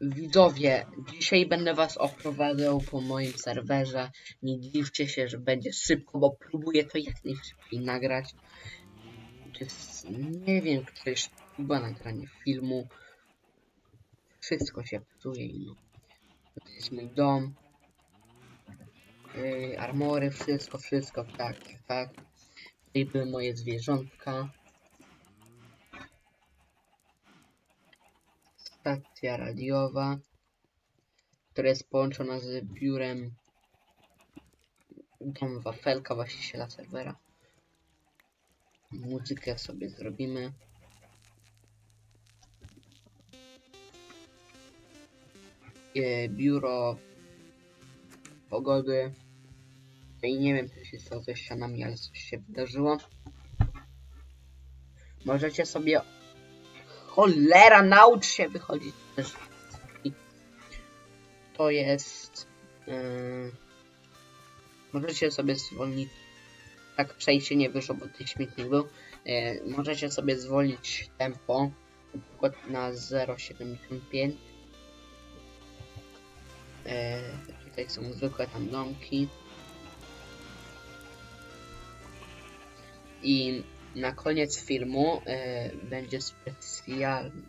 Widzowie, dzisiaj będę was oprowadzał po moim serwerze. Nie dziwcie się, że będzie szybko, bo próbuję to jak najszybciej nagrać. Jest, nie wiem, to jest próba nagrania filmu. Wszystko się psuje i no. To jest mój dom. Yy, armory, wszystko, wszystko, tak, tak. Tutaj były moje zwierzątka. Stacja radiowa, która jest połączona z biurem dom wafelka, właściciela serwera. Muzykę sobie zrobimy. E, biuro pogody. I nie wiem, co się stało ze ścianami, ale coś się wydarzyło. Możecie sobie Cholera, naucz się wychodzić. To jest. Yy, możecie sobie zwolnić. Tak, przejście nie wyszło, bo tych śmietnik był. Yy, możecie sobie zwolnić tempo. Na przykład na 0,75. Yy, tutaj są zwykłe tam domki. I na koniec filmu e, będzie specjalny,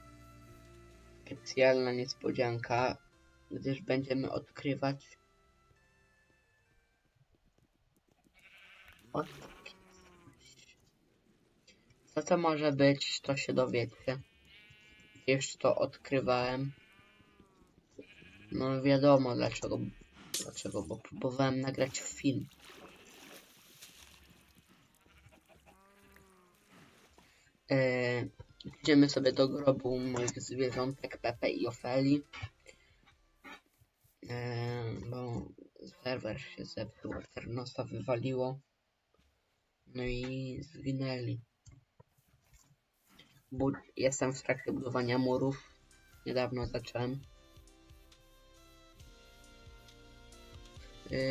specjalna niespodzianka, gdyż będziemy odkrywać o. Co to może być, to się dowiecie. Jeszcze to odkrywałem. No wiadomo dlaczego, dlaczego, bo próbowałem nagrać film. E, Idziemy sobie do grobu moich zwierzątek Pepe i Ofeli. E, bo serwer się zepsuł, Ternosa wywaliło. No i zginęli. Bud jestem w trakcie budowania murów. Niedawno zacząłem. E,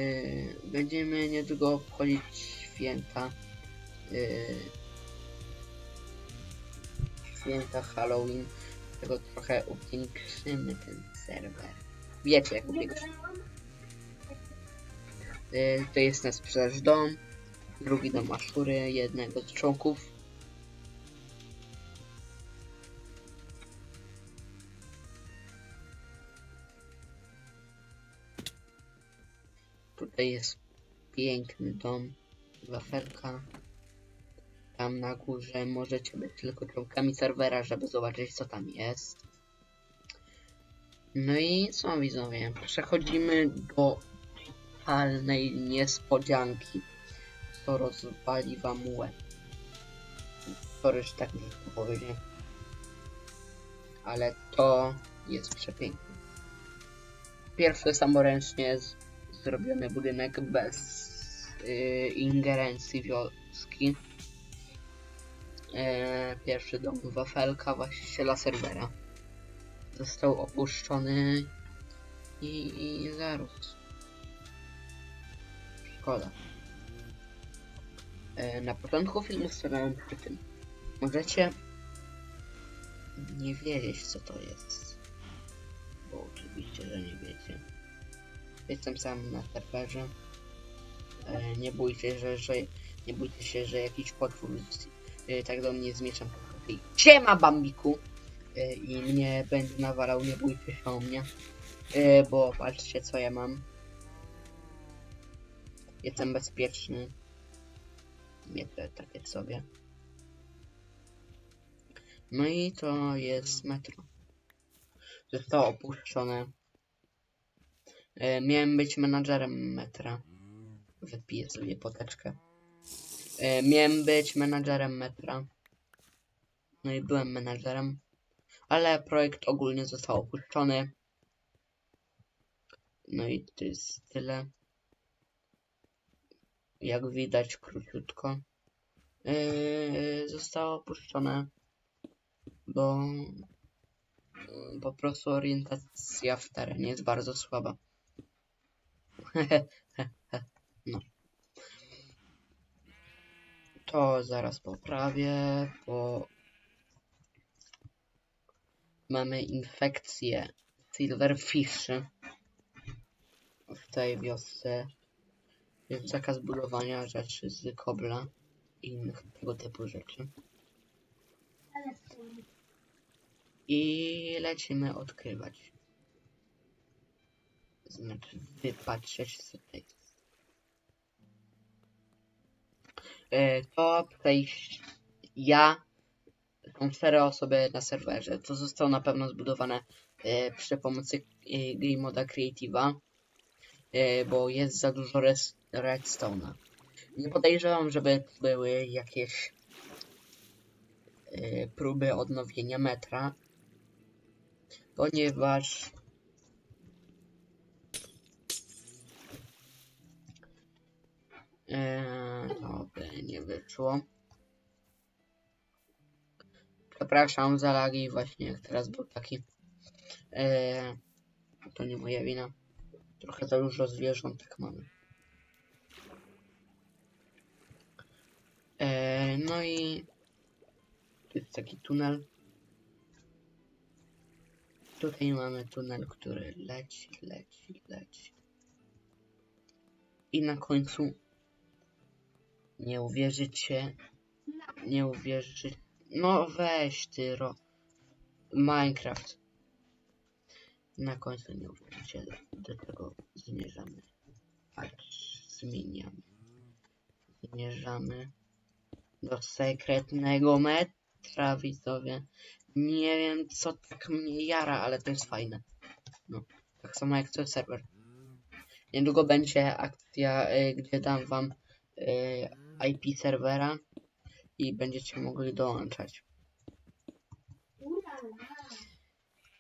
będziemy niedługo obchodzić święta. E, święta Halloween, tego trochę upiększymy ten serwer. Wiecie jak upiększymy. To jest na sprzedaż dom, drugi dom Aszury, jednego z członków. Tutaj jest piękny dom, wafelka. Tam na górze możecie być tylko członkami serwera, żeby zobaczyć co tam jest. No i co widzowie, przechodzimy do totalnej niespodzianki, co rozwali wam łeb. Sorry, że tak brzydko powiedzieć. Ale to jest przepiękne. Pierwszy samoręcznie zrobiony budynek bez yy, ingerencji wioski. E, pierwszy dom wafelka właściciela serwera został opuszczony i, i zarósł. Szkoda. E, na początku filmu stanąłem przy tym. Możecie nie wiedzieć co to jest. Bo oczywiście, że nie wiecie. Jestem sam na serwerze. E, nie bójcie, że, że nie bójcie się, że jakiś potwór tak do mnie z mieczem. Siema Bambiku! Y, I mnie będzie nawalał, nie bójcie się o mnie. Y, Bo patrzcie co ja mam. Jestem bezpieczny. Nie te takie sobie. No i to jest metro. Zostało opuszczone. Y, Miałem być menadżerem metra. Wypiję sobie poteczkę. E, miałem być menadżerem metra. No i byłem menadżerem. Ale projekt ogólnie został opuszczony. No i to jest tyle. Jak widać króciutko. Yy, zostało opuszczone. Bo po prostu orientacja w terenie jest bardzo słaba. no. To zaraz poprawię, bo mamy infekcję Silverfishy w tej wiosce. Jest zakaz budowania rzeczy z kobla i innych tego typu rzeczy. I lecimy odkrywać. Znaczy wypatrzeć co tutaj To przejść ja, są cztery osoby na serwerze. To zostało na pewno zbudowane e, przy pomocy e, Game Moda Creative'a, e, bo jest za dużo redstone'a. Nie podejrzewam, żeby były jakieś e, próby odnowienia metra, ponieważ Eee, dobra, nie wyszło. Przepraszam za lagi, właśnie jak teraz był taki. Eee, to nie moja wina. Trochę za dużo zwierzątek mamy. Eee, no i tu jest taki tunel. Tutaj mamy tunel, który leci, leci, leci. I na końcu nie uwierzycie, nie uwierzy. No weź ty ro. Minecraft. Na końcu nie uwierzycie, do tego zmierzamy. Aż zmieniamy. Zmierzamy do sekretnego metra, widzowie. Nie wiem, co tak mnie jara, ale to jest fajne. No, tak samo jak to serwer. Niedługo będzie akcja, y, gdzie dam wam y, IP serwera i będziecie mogli dołączać.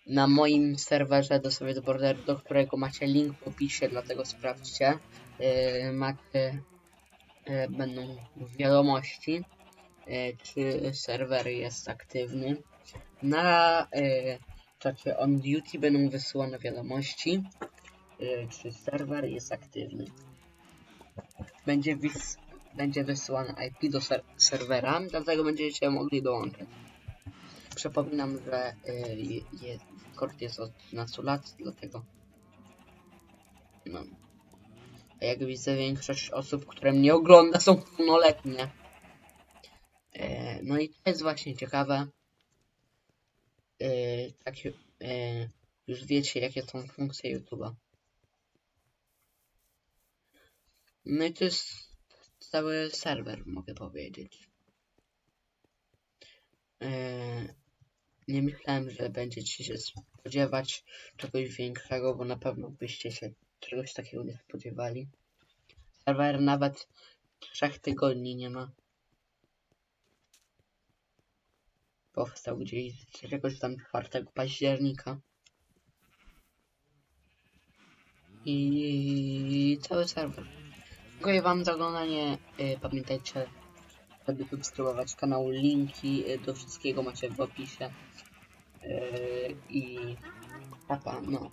Na moim serwerze do Soviet Border, do którego macie link w opisie, dlatego sprawdźcie. Yy, macie, yy, będą wiadomości, yy, czy serwer jest aktywny. Na yy, czacie on duty będą wysyłane wiadomości, yy, czy serwer jest aktywny. Będzie, wys będzie wysyłane IP do ser serwera, dlatego będziecie mogli dołączyć. Przypominam, że y, Discord jest od 13 lat, dlatego no. A jak widzę, większość osób, które mnie ogląda, są pełnoletnie. E, no i to jest właśnie ciekawe. E, tak, e, już wiecie, jakie są funkcje YouTube'a. No i to jest cały serwer, mogę powiedzieć. E, nie myślałem, że będziecie się spodziewać czegoś większego, bo na pewno byście się czegoś takiego nie spodziewali. Serwer nawet trzech tygodni nie ma. Powstał gdzieś jakiegoś tam 4 października. I cały serwer. Dziękuję wam za oglądanie. Y, Pamiętajcie, żeby subskrybować kanał. Linki y, do wszystkiego macie w opisie. Yy, I papa, no.